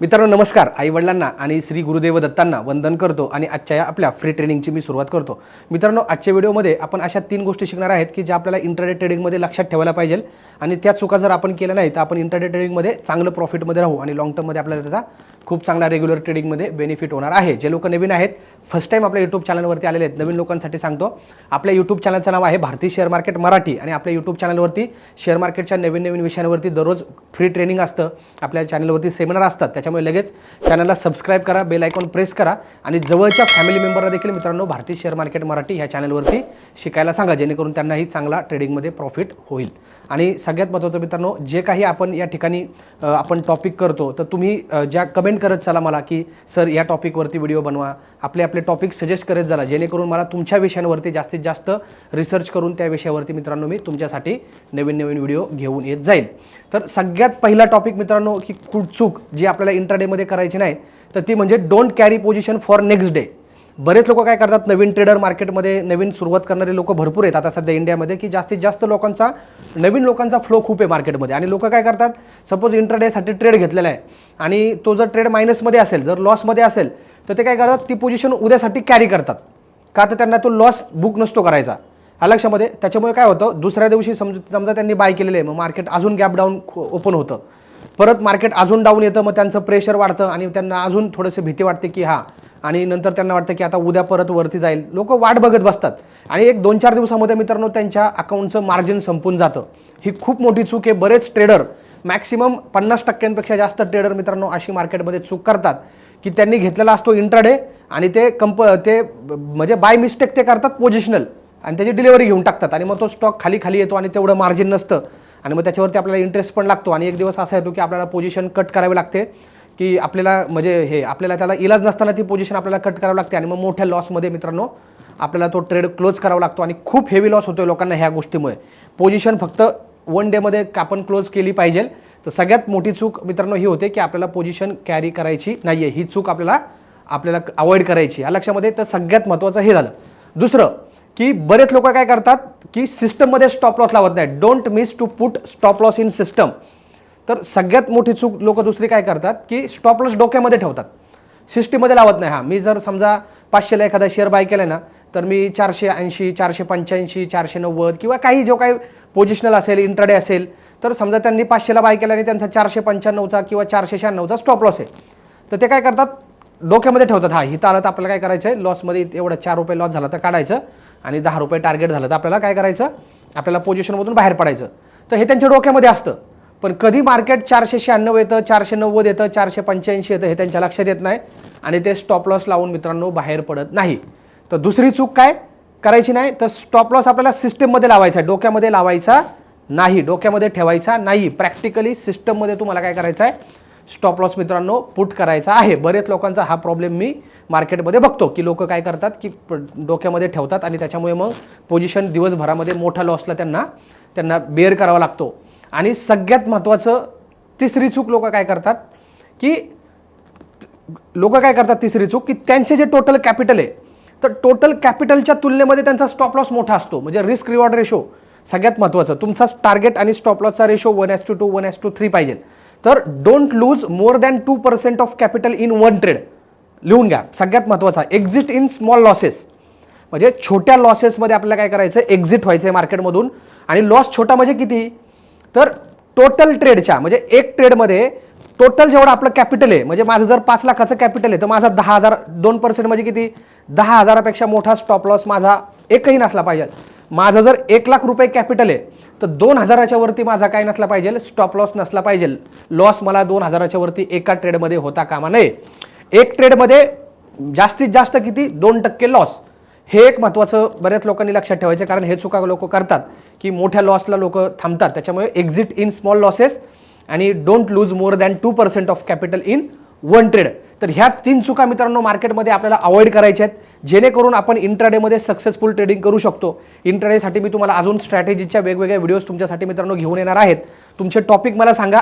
मित्रांनो नमस्कार. आई वडिलांना आणि श्री गुरुदेव दत्तांना वंदन करतो आणि आजच्या या आपल्या फ्री ट्रेनिंगची मी सुरुवात करतो. मित्रांनो आजच्या व्हिडिओमध्ये आपण अशा तीन गोष्टी शिकणार आहेत की ज्या आपल्याला इंटरनेट ट्रेडिंगमध्ये लक्षात ठेवायला पाहिजे आणि त्या चुका जर आपण केल्या नाही तर आपण इंटरनेट ट्रेडिंगमध्ये चांगलं प्रॉफिटमध्ये राहू आणि लॉंग टर्ममध्ये आपल्याला त्याचा खूप चांगला रेग्युलर ट्रेडिंगमध्ये बेनिफिट होणार आहे. जे लोक नवीन आहेत फर्स्ट टाईम आपल्या यूट्यूब चॅनलवरती आलेले आहेत नवीन लोकांसाठी सांगतो. आपल्या यूट्यूब चॅनलचं नाव आहे भारतीय शेअर मार्केट मराठी आणि आपल्या यूट्यूब चॅनलवरती शेअर मार्केटच्या नवीन नवीन विषयांवरती दररोज फ्री ट्रेनिंग असतं. आपल्या चॅनलवरती सेमिनार असतात. त्याच्यामुळे लगेच चॅनलला सबस्क्राईब करा बेल आयकॉन प्रेस करा आणि जवळच्या फॅमिली मेंबरला देखील मित्रांनो भारतीय शेअर मार्केट मराठी ह्या चॅनलवरती शिकायला सांगा जेणेकरून त्यांनाही चांगला ट्रेडिंगमध्ये प्रॉफिट होईल. आणि सगळ्यात महत्त्वाचं मित्रांनो जे काही आपण या ठिकाणी आपण टॉपिक करतो तर तुम्ही ज्या कमेंट करत चला मला की सर या टॉपिकवरती व्हिडिओ बनवा. आपले आपले टॉपिक सजेस्ट करत झाला जेणेकरून मला तुमच्या विषयांवरती जास्तीत जास्त रिसर्च करून त्या विषयावरती मित्रांनो मी तुमच्यासाठी नवीन नवीन व्हिडिओ घेऊन येत जाईल. तर सगळ्यात पहिला टॉपिक मित्रांनो की कुठचूक जी आपल्याला इंटरडेमध्ये करायची नाही तर ती म्हणजे don't carry position for next day बरेच लोक काय करतात नवीन ट्रेडर मार्केटमध्ये नवीन सुरुवात करणारे लोक भरपूर आहेत आता सध्या इंडियामध्ये की जास्तीत जास्त लोकांचा नवीन लोकांचा फ्लो खूप आहे मार्केटमध्ये आणि लोक काय करतात सपोज इंटरडेसाठी ट्रेड घेतलेला आहे आणि तो जर ट्रेड मायनसमध्ये असेल जर लॉसमध्ये असेल तर ते काय करतात ती पोझिशन उद्यासाठी कॅरी करतात. का तर त्यांना तो लॉस बुक नसतो करायचा. हा लक्षामध्ये त्याच्यामुळे काय होतं दुसऱ्या दिवशी समज समजा त्यांनी बाय केलेलं आहे मग मार्केट अजून गॅप डाऊन ओपन होतं. परत मार्केट अजून डाऊन येतं मग त्यांचं प्रेशर वाढतं आणि त्यांना अजून थोडंसं भीती वाटते की हा आणि नंतर त्यांना वाटतं की आता उद्या परत वरती जाईल. लोक वाट बघत बसतात. आणि एक दोन चार दिवसामध्ये मित्रांनो त्यांच्या अकाउंटचं मार्जिन संपून जातं. ही खूप मोठी चूक आहे. बरेच ट्रेडर मॅक्सिमम पन्नास टक्क्यांपेक्षा जास्त ट्रेडर मित्रांनो अशी मार्केटमध्ये चूक करतात. की त्यांनी घेतलेला असतो इंट्राडे आणि ते कंप ते म्हणजे बाय मिस्टेक ते करतात पोझिशनल आणि त्याची डिलिव्हरी घेऊन टाकतात. आणि मग तो स्टॉक खाली खाली येतो आणि तेवढं मार्जिन नसतं. आणि मग त्याच्यावरती आपल्याला इंटरेस्ट पण लागतो. आणि एक दिवस असा येतो की आपल्याला पोझिशन कट करावी लागते. की आपल्याला म्हणजे हे आपल्याला त्याला इलाज नसताना ती पोझिशन आपल्याला कट करावी लागते. आणि मग मोठ्या लॉसमध्ये मित्रांनो आपल्याला तो ट्रेड क्लोज करावा लागतो. आणि खूप हेवी लॉस होतो लोकांना ह्या गोष्टीमुळे. पोझिशन फक्त वन डेमध्ये आपण क्लोज केली पाहिजे. तर सगळ्यात मोठी चूक मित्रांनो ही होते की आपल्याला पोझिशन कॅरी करायची नाही आहे ही चूक आपल्याला आपल्याला अवॉइड करायची. या लक्षामध्ये तर सगळ्यात महत्त्वाचं हे झालं. दुसरं की बरेच लोक काय करतात की सिस्टममध्ये स्टॉप लॉस लावत नाही don't miss to put stop loss in system तर सगळ्यात मोठी चूक लोक दुसरी काय करतात की स्टॉप लॉस डोक्यामध्ये ठेवतात. सिस्टीममध्ये लावत नाही. हा मी जर समजा पाचशेला एखादा शेअर बाय केला ना तर मी चारशे ऐंशी चारशे पंच्याऐंशी चारशे नव्वद किंवा काही जो काही पोझिशनल असेल इंट्राडे असेल तर समजा त्यांनी पाचशेला बाय केला आणि त्यांचा चारशे पंच्याण्णवचा किंवा चारशे शहाण्णवचा स्टॉप लॉस आहे. तर ते काय करतात? डोक्यामध्ये ठेवतात. हा हिथं आलं तर आपल्याला काय करायचं आहे लॉसमध्ये एवढं चार रुपये लॉस झाला तर काढायचं आणि दहा रुपये टार्गेट झालं तर आपल्याला काय करायचं? आपल्याला पोझिशनमधून बाहेर पडायचं. तर हे त्यांच्या डोक्यामध्ये असतं. पण कधी मार्केट चारशे शहाण्णव येतं चारशे नव्वद येतं चारशे पंच्याऐंशी येतं हे त्यांच्या लक्षात येत नाही. आणि ते स्टॉप लॉस लावून मित्रांनो बाहेर पडत नाही. तर दुसरी चूक काय? करायची नाही. तर स्टॉप लॉस आपल्याला सिस्टममध्ये लावायचा आहे डोक्यामध्ये लावायचा नाही. डोक्यामध्ये ठेवायचा नाही. प्रॅक्टिकली सिस्टममध्ये तुम्हाला काय करायचं आहे? स्टॉप लॉस मित्रांनो पुट करायचा आहे. बरेच लोकांचा हा प्रॉब्लेम मी मार्केटमध्ये बघतो की लोक काय करतात की प- डोक्यामध्ये ठेवतात आणि त्याच्यामुळे मग पोझिशन दिवसभरामध्ये मोठा लॉसला त्यांना त्यांना बेअर करावा लागतो. आणि सगळ्यात महत्त्वाचं तिसरी चूक लोक काय करतात? की लोक काय करतात तिसरी चूक? की त्यांचे जे टोटल कॅपिटल आहे तर टोटल कॅपिटलच्या तुलनेमध्ये त्यांचा स्टॉप लॉस मोठा असतो. म्हणजे रिस्क रिवॉर्ड रेशो सगळ्यात महत्त्वाचं तुमचा टार्गेट आणि stop लॉसचा ratio one is to two to one is to पाहिजे. तर don't lose more than two percent of capital in one trade लिहून घ्या. सगळ्यात महत्त्वाचा एक्झिट इन स्मॉल लॉसेस म्हणजे छोट्या लॉसेसमध्ये आपल्याला काय करायचं? एक्झिट व्हायचं आहे मार्केटमधून आणि लॉस छोटा म्हणजे किती? तर टोटल ट्रेडच्या म्हणजे एक ट्रेडमध्ये टोटल जेवढं आपलं कॅपिटल आहे म्हणजे माझं जर पाच लाखाचं कॅपिटल आहे तर माझा दहा हजार दोन पर्सेंट म्हणजे किती? दहा हजारापेक्षा मोठा स्टॉप लॉस माझा एकही नसला पाहिजे. माझं जर एक लाख रुपये कॅपिटल आहे तर दोन हजाराच्या वरती माझा काय नसला पाहिजे स्टॉप लॉस नसला पाहिजे. लॉस मला दोन हजाराच्या वरती एका ट्रेडमध्ये होता कामा नये. एक ट्रेडमध्ये जास्तीत जास्त किती? दोन टक्के लॉस हे एक महत्त्वाचं बऱ्याच लोकांनी लक्षात ठेवायचं कारण हे चुका लोक करतात की मोठ्या लॉसला लोक थांबतात. त्याच्यामुळे एक्झिट इन स्मॉल लॉसेस आणि don't lose more than two percent of capital in one trade तर ह्या तीन चुका मित्रांनो मार्केटमध्ये आपल्याला अवॉइड करायच्या आहेत. जेणेकरून आपण इंट्राडेमध्ये सक्सेसफुल ट्रेडिंग करू शकतो. इंट्राडेसाठी मी तुम्हाला अजून स्ट्रॅटेजीच्या वेगवेगळ्या व्हिडिओज तुमच्यासाठी मित्रांनो घेऊन येणार आहेत. तुमचे टॉपिक मला सांगा.